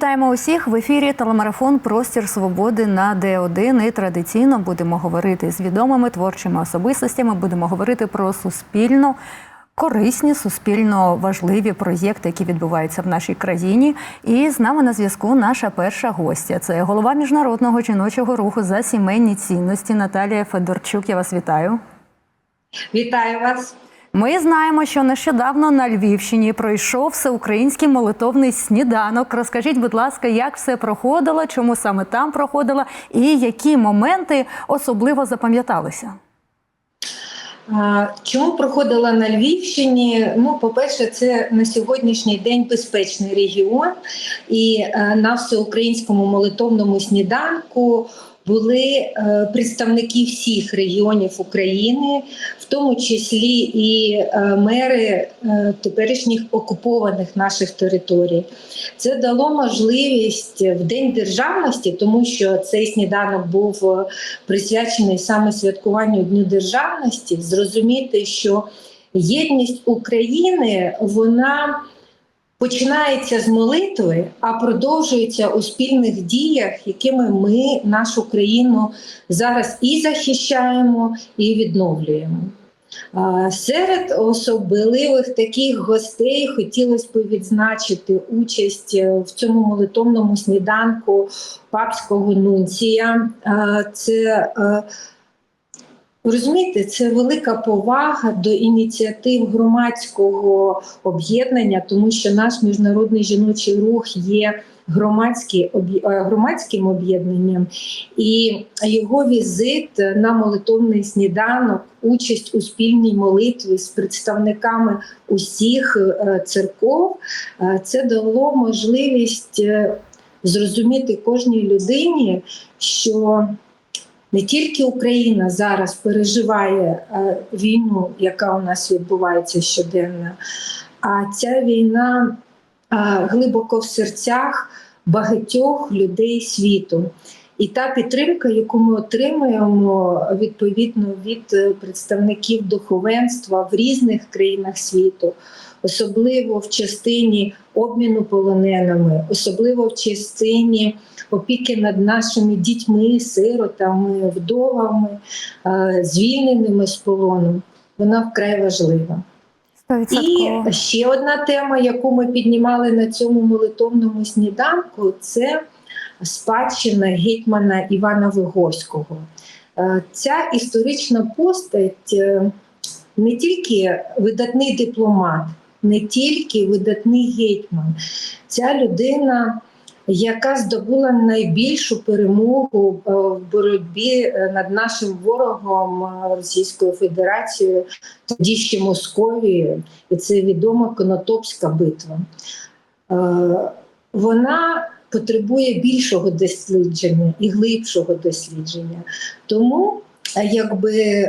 Вітаємо усіх в ефірі телемарафон Простір свободи на Д1. І традиційно будемо говорити з відомими творчими особистостями. Будемо говорити про суспільно корисні, суспільно важливі проєкти, які відбуваються в нашій країні. І з нами на зв'язку наша перша гостя. Це голова міжнародного жіночого руху за сімейні цінності Наталія Федорчук. Я вас вітаю. Вітаю вас. Ми знаємо, що нещодавно на Львівщині пройшов всеукраїнський молитовний сніданок. Розкажіть, будь ласка, як все проходило, чому саме там проходило, і які моменти особливо запам'яталися? Чому проходила на Львівщині? Ну, по-перше, це на сьогоднішній день безпечний регіон, і е, на всеукраїнському молитовному сніданку були е, представники всіх регіонів України, в тому числі і е, мери е, теперішніх окупованих наших територій. Це дало можливість в День державності, тому що цей сніданок був присвячений саме святкуванню Дню державності, зрозуміти, що єдність України вона починається з молитви, а продовжується у спільних діях, якими ми нашу країну зараз і захищаємо, і відновлюємо. Серед особливих таких гостей хотілося б відзначити участь е, в цьому молитовному сніданку папського нунція. Це е, Розумієте, це велика повага до ініціатив громадського об'єднання, тому що наш міжнародний жіночий рух є громадський, е, громадським об'єднанням, і його візит на молитовний сніданок, участь у спільній молитві з представниками усіх е, церков, е, це дало можливість зрозуміти кожній людині, що не тільки Україна зараз переживає е, війну, яка у нас відбувається щоденно, а ця війна е, глибоко в серцях багатьох людей світу. І та підтримка, яку ми отримуємо відповідно від е, представників духовенства в різних країнах світу, особливо в частині обміну полоненими, особливо в частині опіки над нашими дітьми, сиротами, вдовами, е, звільненими з полону, вона вкрай важлива. І ще одна тема, яку ми піднімали на цьому молитовному сніданку, це спадщина гетьмана Івана Вигорського. Е, Ця історична постать е, не тільки видатний дипломат, не тільки видатний гетьман, ця людина. Яка здобула найбільшу перемогу е, в боротьбі е, над нашим ворогом е, Російською Федерацією, тоді ще Московією, і це відома Конотопська битва. Вона потребує більшого дослідження і глибшого дослідження. Тому якби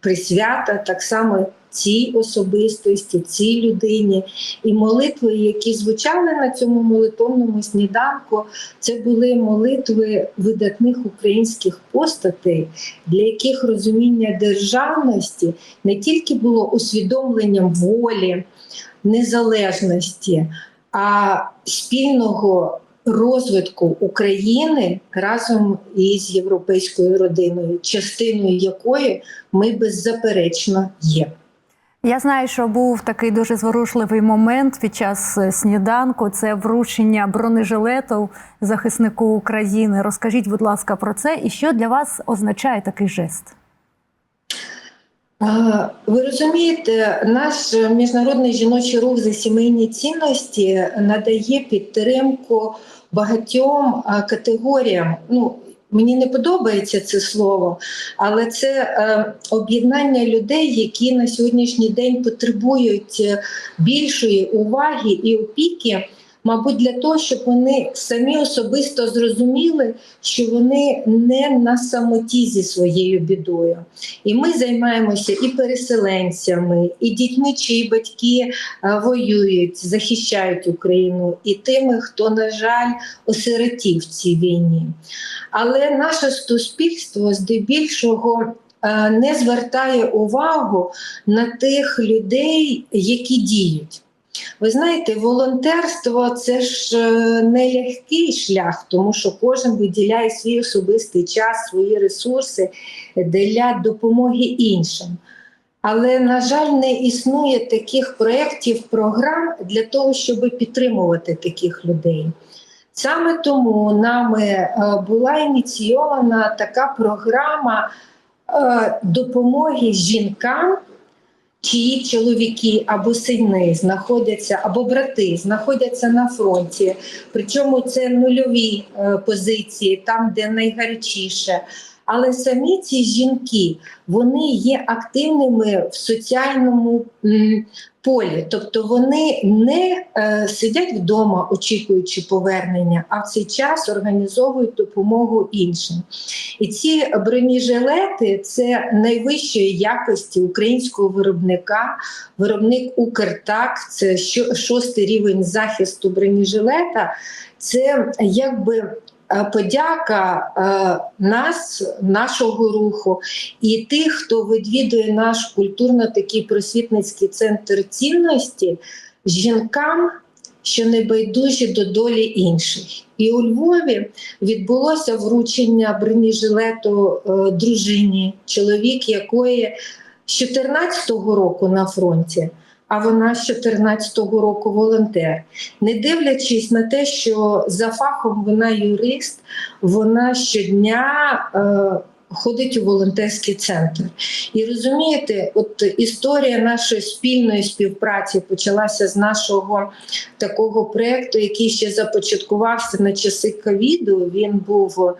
присвята так само цій особистості, цій людині. І молитви, які звучали на цьому молитовному сніданку, це були молитви видатних українських постатей, для яких розуміння державності не тільки було усвідомленням волі, незалежності, а спільного розвитку України разом із європейською родиною, частиною якої ми беззаперечно є. Я знаю, що був такий дуже зворушливий момент під час е, сніданку. Це вручення бронежилету захиснику України. Розкажіть, будь ласка, про це і що для вас означає такий жест? Ви розумієте, наш міжнародний жіночий рух за сімейні цінності надає підтримку багатьом категоріям. Ну, Мені не подобається це слово, але це е, об'єднання людей, які на сьогоднішній день потребують е, більшої уваги і опіки, мабуть, для того, щоб вони самі особисто зрозуміли, що вони не на самоті зі своєю бідою. І ми займаємося і переселенцями, і дітьми, чиї батьки е, воюють, захищають Україну, і тими, хто, на жаль, осиротів в цій війні. Але наше суспільство здебільшого е, не звертає увагу на тих людей, які діють. Ви знаєте, волонтерство це ж е, не легкий шлях, тому що кожен виділяє свій особистий час, свої ресурси для допомоги іншим. Але, на жаль, не існує таких проєктів, програм для того, щоб підтримувати таких людей. Саме тому нами е, була ініційована така програма е, допомоги жінкам, чиї чоловіки або сини знаходяться, або брати знаходяться на фронті. Причому це нульові е, позиції, там, де найгарячіше. Але самі ці жінки вони є активними в соціальному полі, тобто вони не е, сидять вдома, очікуючи повернення, а в цей час організовують допомогу іншим. І ці бронежилети це найвищої якості українського виробника, виробник Укртак, це шостий рівень захисту бронежилета. Це якби подяка е, нас, нашого руху і тих, хто відвідує наш культурно такий просвітницький центр цінності жінкам, що не байдужі до долі інших. І у Львові відбулося вручення бронежилету е, дружині, чоловік якої з 14-го року на фронті. А вона з 14-го року волонтер, не дивлячись на те, що за фахом вона юрист, вона щодня е, ходить у волонтерський центр. І розумієте, от історія нашої спільної співпраці почалася з нашого такого проєкту, який ще започаткувався на часи ковіду. Він був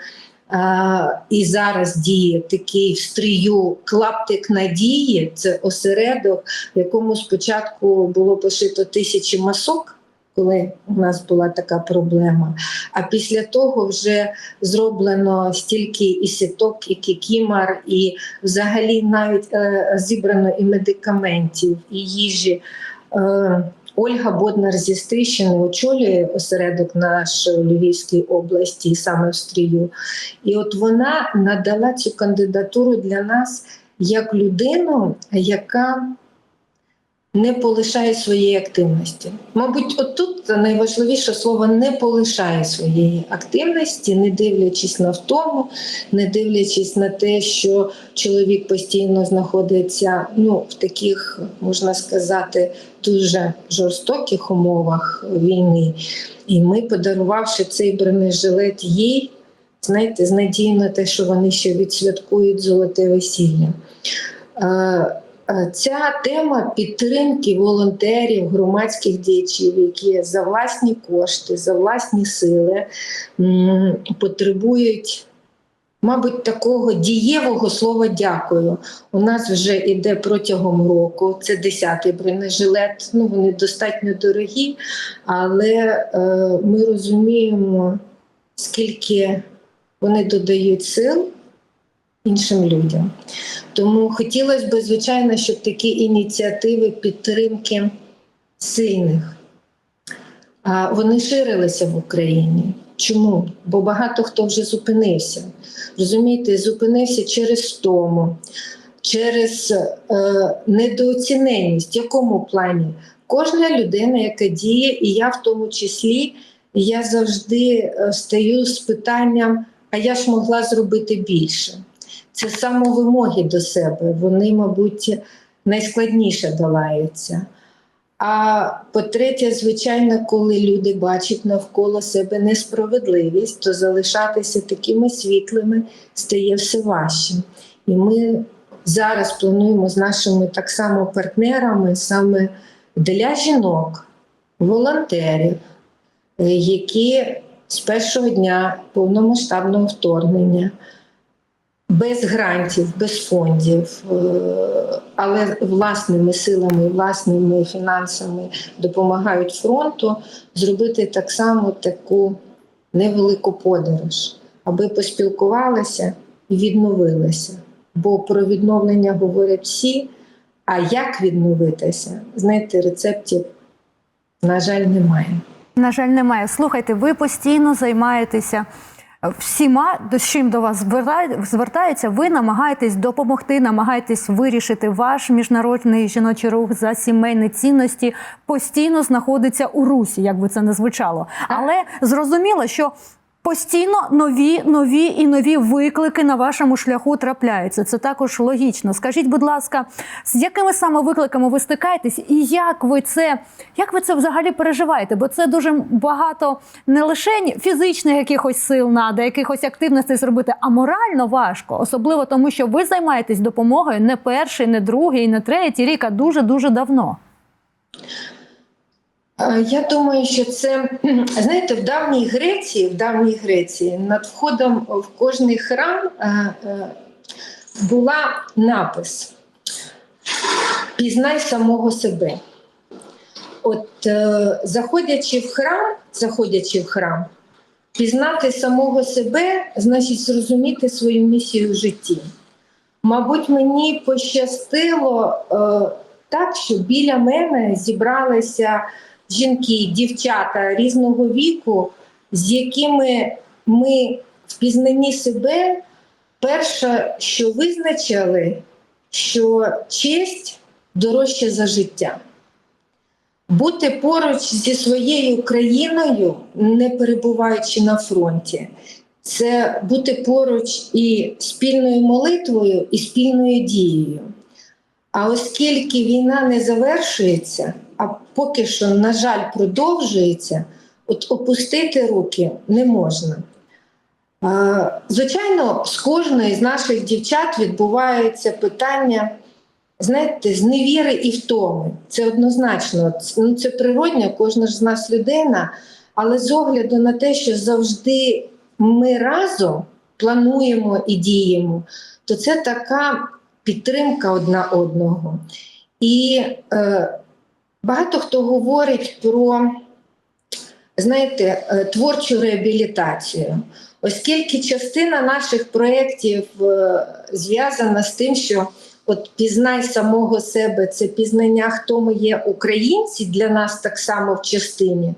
і зараз діє такий в стрію клаптик надії. Це осередок, в якому спочатку було пошито тисячі масок. Коли у нас була така проблема, а після того вже зроблено стільки і сіток, і кікімар, і взагалі навіть е, зібрано і медикаментів, і їжі. Е, Ольга Боднар зі Стрищини очолює осередок нашої Львівської області, саме в Стрію. І от вона надала цю кандидатуру для нас як людину, яка не полишає своєї активності. Мабуть, отут найважливіше слово не полишає своєї активності, не дивлячись на втому, не дивлячись на те, що чоловік постійно знаходиться ну, в таких, можна сказати, дуже жорстоких умовах війни. І ми, подарувавши цей бронежилет їй, знаєте, з надією на те, що вони ще відсвяткують золоте весілля. Е, Ця тема підтримки волонтерів, громадських діячів, які за власні кошти, за власні сили потребують, мабуть, такого дієвого слова дякую. У нас вже йде протягом року. Це 10-й бронежилет. Ну вони достатньо дорогі, але е, ми розуміємо, скільки вони додають сил іншим людям. Тому хотілося б, звичайно, щоб такі ініціативи підтримки сильних вони ширилися в Україні. Чому? Бо багато хто вже зупинився. Розумієте, зупинився через тому, через е, недооціненість. В якому плані? Кожна людина, яка діє, і я в тому числі, я завжди е, стаю з питанням: а я ж могла зробити більше. Це самовимоги до себе. Вони, мабуть, найскладніше долаються. А по-третє, звичайно, коли люди бачать навколо себе несправедливість, то залишатися такими світлими стає все важче. І ми зараз плануємо з нашими так само партнерами саме для жінок, волонтерів, е, які з першого дня повномасштабного вторгнення без грантів, без фондів, е, але власними силами, власними фінансами допомагають фронту зробити так само таку невелику подорож, аби поспілкувалися і відновилися. Бо про відновлення говорять всі. А як відновитися? Знаєте, рецептів, на жаль, немає. На жаль, немає. Слухайте, ви постійно займаєтеся всіма, до з чим до вас звертаються, ви намагаєтесь допомогти, намагаєтесь вирішити ваш міжнародний жіночий рух за сімейні цінності постійно знаходиться у русі, як би це не звучало. Але зрозуміло, що Постійно нові, нові і нові виклики на вашому шляху трапляються. Це також логічно. Скажіть, будь ласка, з якими саме викликами ви стикаєтесь, і як ви це, як ви це взагалі переживаєте? Бо це дуже багато не лише фізичних якихось сил надо, якихось активностей зробити, а морально важко, особливо тому, що ви займаєтесь допомогою не перший, не другий, не третій рік, а дуже дуже давно. Е, Я думаю, що це знаєте, в давній Греції, в давній Греції над входом в кожний храм е, е, була напис Пізнай самого себе. От заходячи в храм, заходячи в храм, пізнати самого себе значить зрозуміти свою місію в житті. Мабуть, мені пощастило так, що біля мене зібралися жінки, дівчата різного віку, з якими ми в пізнанні себе перше, що визначили, що честь дорожча за життя. Бути поруч зі своєю країною, не перебуваючи на фронті, це бути поруч і спільною молитвою, і спільною дією. А оскільки війна не завершується, поки що, на жаль, продовжується, от опустити руки не можна. Звичайно, з кожної з наших дівчат відбувається питання, знаєте, з невіри і втоми. Це однозначно, ну, це природньо, кожна ж з нас людина, але з огляду на те, що завжди ми разом плануємо і діємо, то це така підтримка одна одного. І е, багато хто говорить про, знаєте, е, творчу реабілітацію. Оскільки частина наших проєктів е, зв'язана з тим, що от пізнай самого себе, це пізнання, хто ми є українці, для нас так само в частині.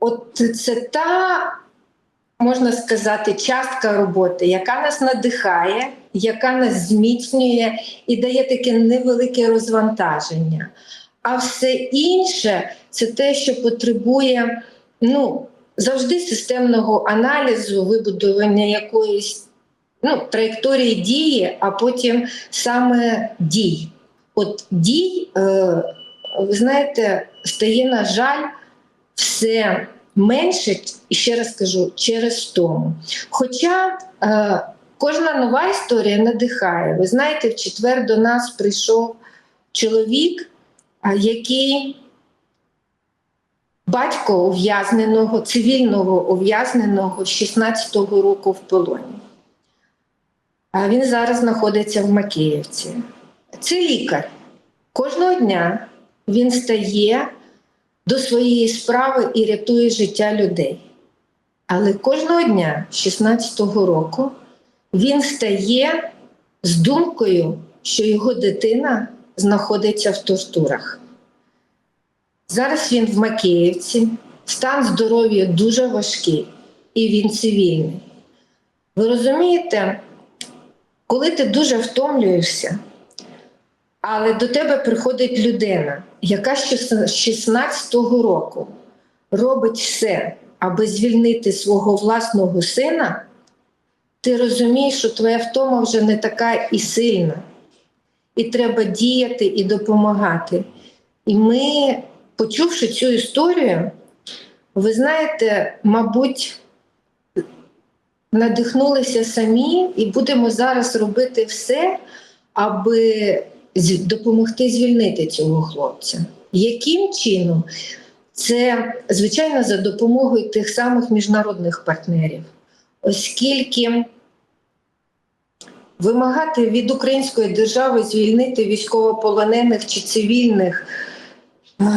От це та, можна сказати, частка роботи, яка нас надихає, яка нас зміцнює і дає таке невелике розвантаження. А все інше це те, що потребує ну, завжди системного аналізу, вибудування якоїсь ну, траєкторії дії, а потім саме дій. От дій, е, ви знаєте, стає, на жаль, все менше, і ще раз кажу, через тому. Хоча е, кожна нова історія надихає. Ви знаєте, в четвер до нас прийшов чоловік, який батько ув'язненого, цивільного ув'язненого з 16-го року в полоні. Він зараз знаходиться в Макіївці. Це лікар. Кожного дня він стає до своєї справи і рятує життя людей. Але кожного дня, з 16-го року, він стає з думкою, що його дитина знаходиться в тортурах. Зараз він в Макіївці, стан здоров'я дуже важкий, і він цивільний. Ви розумієте, коли ти дуже втомлюєшся, але до тебе приходить людина, яка з 16-го року робить все, аби звільнити свого власного сина, ти розумієш, що твоя втома вже не така і сильна. І треба діяти і допомагати. І ми, почувши цю історію, ви знаєте, мабуть, надихнулися самі і будемо зараз робити все, аби допомогти звільнити цього хлопця. Яким чином? Це, звичайно, за допомогою тих самих міжнародних партнерів, оскільки вимагати від української держави звільнити військовополонених чи цивільних,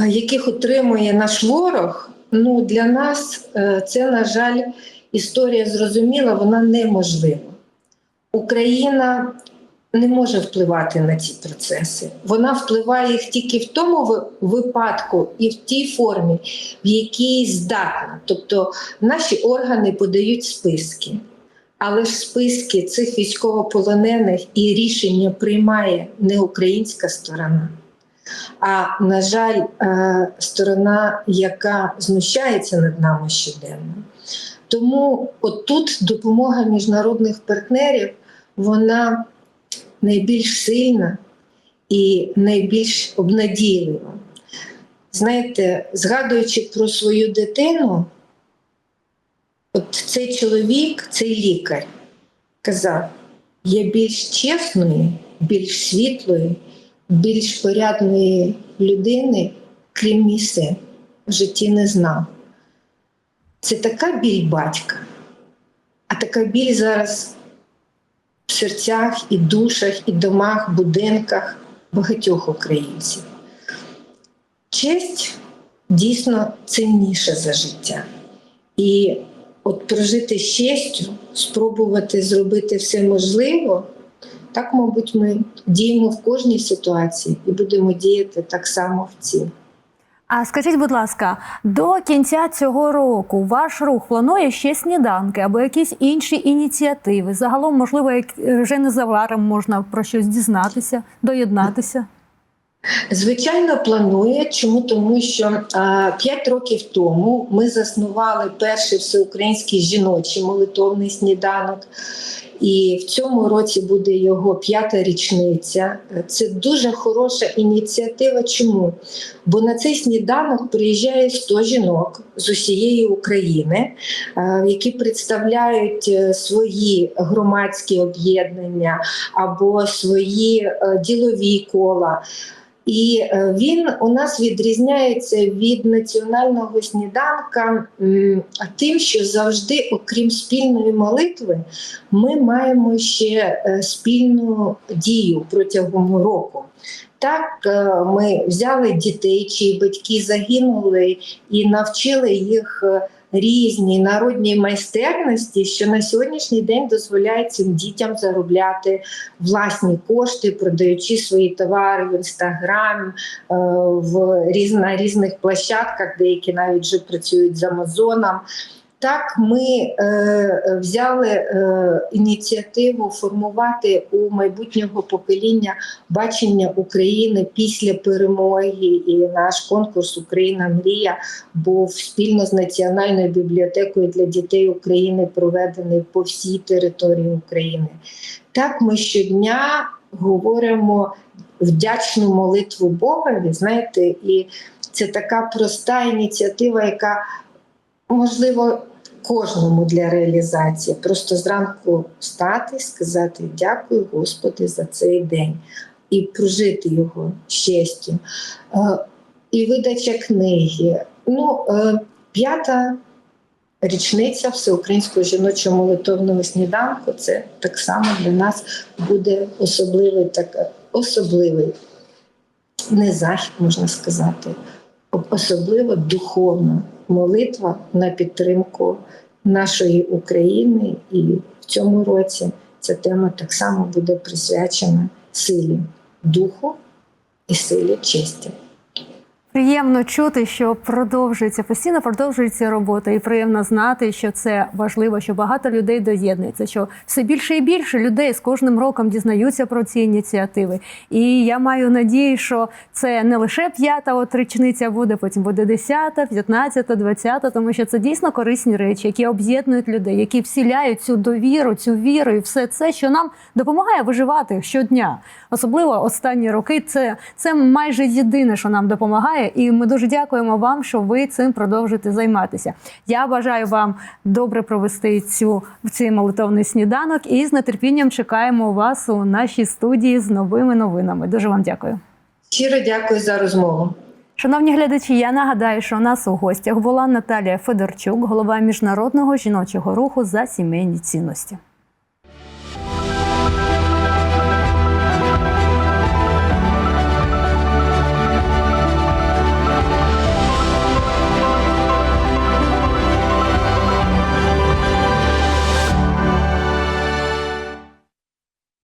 яких отримує наш ворог, ну для нас е, це, на жаль, історія зрозуміла, вона неможлива. Україна не може впливати на ці процеси. Вона впливає їх тільки в тому випадку і в тій формі, в якій здатна. Тобто наші органи подають списки. Але ж списки цих військовополонених і рішення приймає не українська сторона, а, на жаль, е, сторона, яка знущається над нами щоденно. Тому отут допомога міжнародних партнерів вона найбільш сильна і найбільш обнадійлива. Знаєте, згадуючи про свою дитину, от цей чоловік, цей лікар казав: я більш чесної, більш світлої, більш порядної людини, крім мій син, в житті не знав. Це така біль батька, а така біль зараз в серцях і душах, і домах, будинках багатьох українців. Честь дійсно цінніша за життя. І от прожити з спробувати зробити все можливе, так, мабуть, ми діємо в кожній ситуації і будемо діяти так само в цій. А скажіть, будь ласка, до кінця цього року ваш рух планує ще сніданки або якісь інші ініціативи? Загалом, можливо, як вже незабаром можна про щось дізнатися, доєднатися? Звичайно, планує. Чому? Тому що 5 років тому ми заснували перший всеукраїнський жіночий молитовний сніданок. І в цьому році буде його п'ята річниця. Це дуже хороша ініціатива. Чому? Бо на цей сніданок приїжджає 100 жінок з усієї України, які представляють е, свої громадські об'єднання або свої е, ділові кола. І е, він у нас відрізняється від національного сніданка тим, що завжди, окрім спільної молитви, ми маємо ще е, спільну дію протягом року. Так, е, ми взяли дітей, чиї батьки загинули, і навчили їх е, народні майстерності, що на сьогоднішній день дозволяє цим дітям заробляти власні кошти, продаючи свої товари в інстаграм, е, в різ, різних площадках, деякі навіть вже працюють з Амазоном. Так, ми е, взяли е, ініціативу формувати у майбутнього покоління бачення України після перемоги. І наш конкурс Україна мрія був спільно з Національною бібліотекою для дітей України проведений по всій території України. Так, ми щодня говоримо вдячну молитву Богові. Знаєте, і це така проста ініціатива, яка можливо кожному для реалізації. Просто зранку встати, сказати дякую, Господи, за цей день і прожити його честю. Е, І видача книги. Ну, е, п'ята річниця всеукраїнського жіночого молитовного сніданку. Це так само для нас буде особливий так, особливий не захід, можна сказати, особливо духовна молитва на підтримку нашої України. І в цьому році ця тема так само буде присвячена силі духу і силі честі. Приємно чути, що продовжується постійно продовжується робота, і приємно знати, що це важливо, що багато людей доєднується. Що все більше і більше людей з кожним роком дізнаються про ці ініціативи. І я маю надію, що це не лише п'ята от річниця буде, потім буде десята, п'ятнадцята, двадцята, тому що це дійсно корисні речі, які об'єднують людей, які вселяють цю довіру, цю віру і все це, що нам допомагає виживати щодня. Особливо останні роки. Це, це майже єдине, що нам допомагає. І ми дуже дякуємо вам, що ви цим продовжуєте займатися. Я бажаю вам добре провести цю цей молитовний сніданок і з нетерпінням чекаємо вас у нашій студії з новими новинами. Дуже вам дякую. Щиро дякую за розмову. Шановні глядачі, я нагадаю, що у нас у гостях була Наталія Федорчук, голова міжнародного жіночого руху за сімейні цінності.